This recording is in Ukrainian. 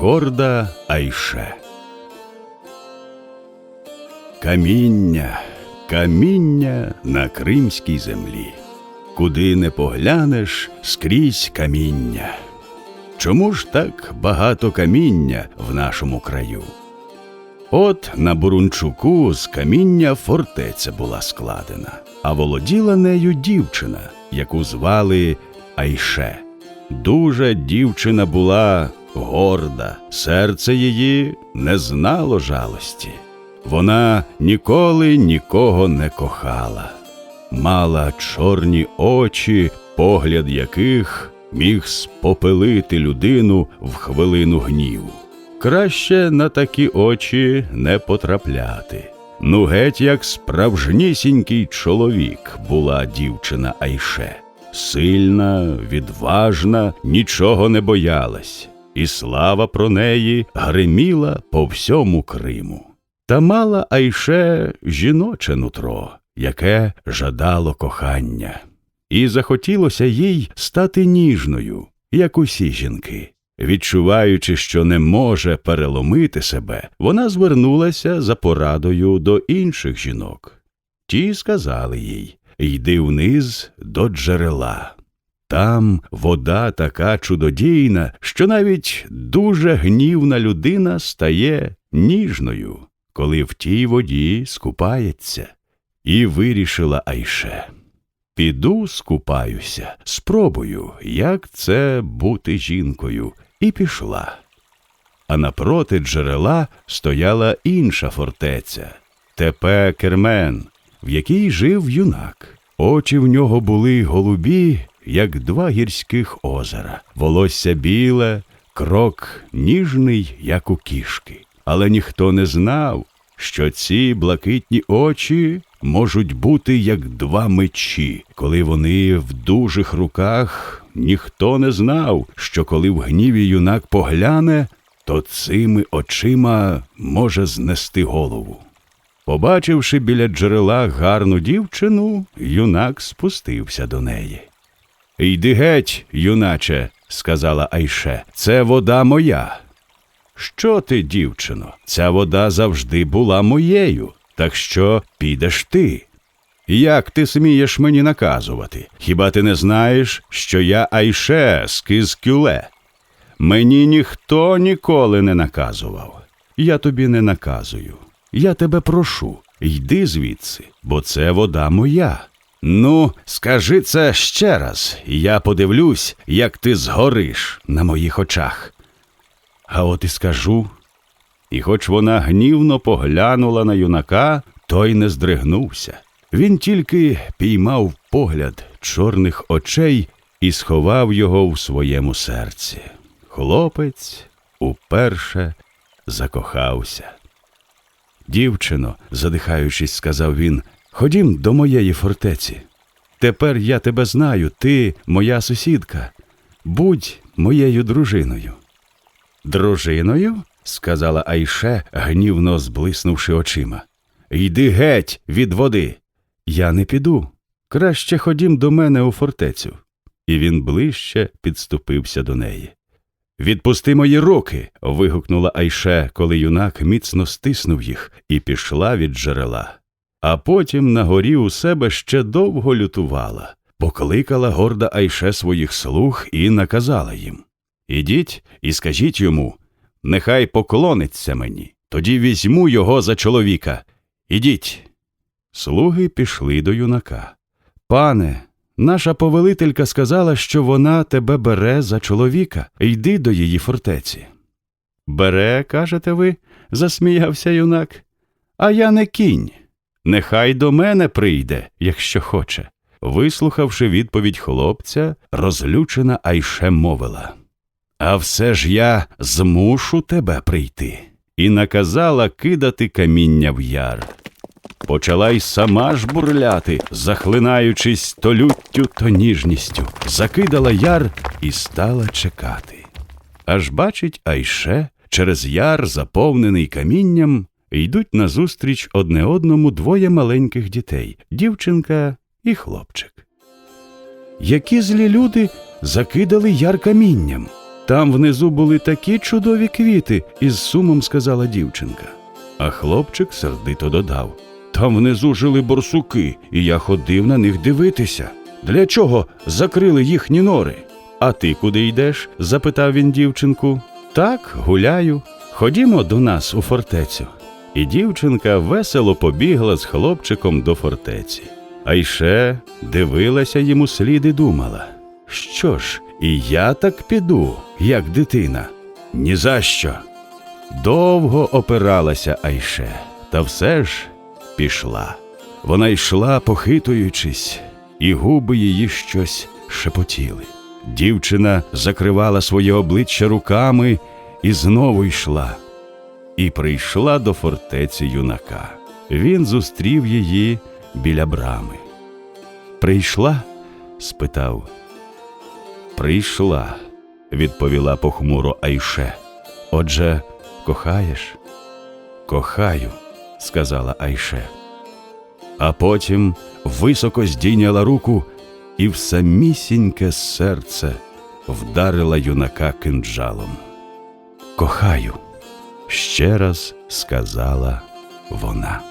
Горда Айше. Каміння, каміння на кримській землі. Куди не поглянеш, скрізь каміння. Чому ж так багато каміння в нашому краю? От на Бурунчуку з каміння фортеця була складена, а володіла нею дівчина, яку звали Айше. Дуже дівчина була горда, серце її не знало жалості. Вона ніколи нікого не кохала, мала чорні очі, погляд яких міг спопелити людину в хвилину гніву. Краще на такі очі не потрапляти. Ну, геть як справжнісінький чоловік була дівчина Айше. Сильна, відважна, нічого не боялась, і слава про неї гриміла по всьому Криму. Та мала Айше жіноче нутро, яке жадало кохання, і захотілося їй стати ніжною, як усі жінки. Відчуваючи, що не може переломити себе, вона звернулася за порадою до інших жінок. Ті сказали їй Йди вниз до джерела. Там вода така чудодійна, що навіть дуже гнівна людина стає ніжною, коли в тій воді скупається. І вирішила Айше. Піду скупаюся, спробую, як це бути жінкою, і пішла. А напроти джерела стояла інша фортеця Тепе Кермен, в якій жив юнак. Очі в нього були голубі, як два гірських озера, волосся біле, крок ніжний, як у кішки. Але ніхто не знав, що ці блакитні очі можуть бути як два мечі, коли вони в дужих руках, ніхто не знав, що коли в гніві юнак погляне, то цими очима може знести голову. Побачивши біля джерела гарну дівчину, юнак спустився до неї. Йди геть, юначе, сказала Айше, це вода моя. Що ти, дівчино, ця вода завжди була моєю, так що підеш ти. Як ти смієш мені наказувати? Хіба ти не знаєш, що я Айше з Кизкюле? Мені ніхто ніколи не наказував. Я тобі не наказую. Я тебе прошу, йди звідси, бо це вода моя. Ну, скажи це ще раз, і я подивлюсь, як ти згориш на моїх очах. А от і скажу. І хоч вона гнівно поглянула на юнака, той не здригнувся. Він тільки піймав погляд чорних очей і сховав його в своєму серці. Хлопець уперше закохався. Дівчино, задихаючись, сказав він, ходім до моєї фортеці. Тепер я тебе знаю, ти моя сусідка. Будь моєю дружиною. Дружиною? сказала Айше, гнівно зблиснувши очима. Йди геть від води. Я не піду. Краще ходім до мене у фортецю. І він ближче підступився до неї. Відпусти мої руки. вигукнула Айше, коли юнак міцно стиснув їх і пішла від джерела. А потім на горі у себе ще довго лютувала, покликала горда Айше своїх слуг і наказала їм Ідіть і скажіть йому, нехай поклониться мені, тоді візьму його за чоловіка. Ідіть. Слуги пішли до юнака. Пане, наша повелителька сказала, що вона тебе бере за чоловіка, йди до її фортеці. Бере, кажете ви, засміявся юнак. А я не кінь. Нехай до мене прийде, якщо хоче. Вислухавши відповідь хлопця, розлючена Айше мовила. А все ж я змушу тебе прийти. І наказала кидати каміння в яр. Почала й сама ж бурляти, захлинаючись то люттю, то ніжністю, закидала яр і стала чекати. Аж бачить Айше, через яр, заповнений камінням, йдуть назустріч одне одному двоє маленьких дітей дівчинка і хлопчик. Які злі люди закидали яр камінням. там внизу були такі чудові квіти, із сумом сказала дівчинка. А хлопчик сердито додав Там внизу жили борсуки, і я ходив на них дивитися. Для чого закрили їхні нори? А ти куди йдеш? запитав він дівчинку. Так, гуляю. Ходімо до нас у фортецю. І дівчинка весело побігла з хлопчиком до фортеці. А іще дивилася йому слід і думала. Що ж, і я так піду, як дитина. Ні за що. Довго опиралася Айше, та все ж пішла. Вона йшла, похитуючись, і губи її щось шепотіли. Дівчина закривала своє обличчя руками і знову йшла. І прийшла до фортеці юнака. Він зустрів її біля брами. Прийшла? спитав. Прийшла, відповіла похмуро Айше. Отже, кохаєш? Кохаю, сказала Айше. А потім високо здійняла руку і в самісіньке серце вдарила юнака кинджалом. Кохаю, ще раз сказала вона.